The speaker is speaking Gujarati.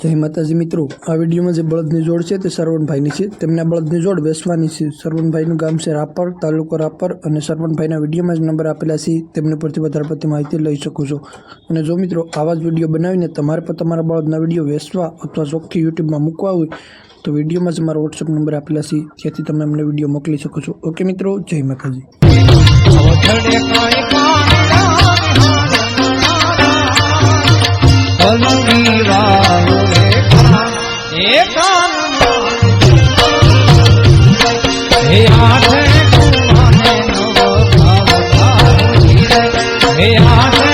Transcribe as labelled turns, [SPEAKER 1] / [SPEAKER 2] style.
[SPEAKER 1] જય માતાજી મિત્રો, આ વિડીયોમાં જે બળદની જોડ છે તે સરવણભાઈની છે. તેમના બળદની જોડ વેસવાની છે. સરવણભાઈનું ગામ છે રાપર, તાલુકો રાપર અને સરવણભાઈના વિડીયોમાં જ નંબર આપેલા છે. તેમની પરથી વધારે પડતી માહિતી લઈ શકો છો. અને જો મિત્રો, આવા જ વીડિયો બનાવીને તમારે પણ તમારા બળદના વીડિયો વેસવા અથવા ચોખ્ખી યુટ્યુબમાં મૂકવા હોય, તો વિડીયોમાં જ મારો વોટ્સઅપ નંબર આપેલા છે. ત્યાંથી તમે અમને વીડિયો મોકલી શકો છો. ઓકે મિત્રો, જય માતાજી.
[SPEAKER 2] હે કાન હે આઠ આઠ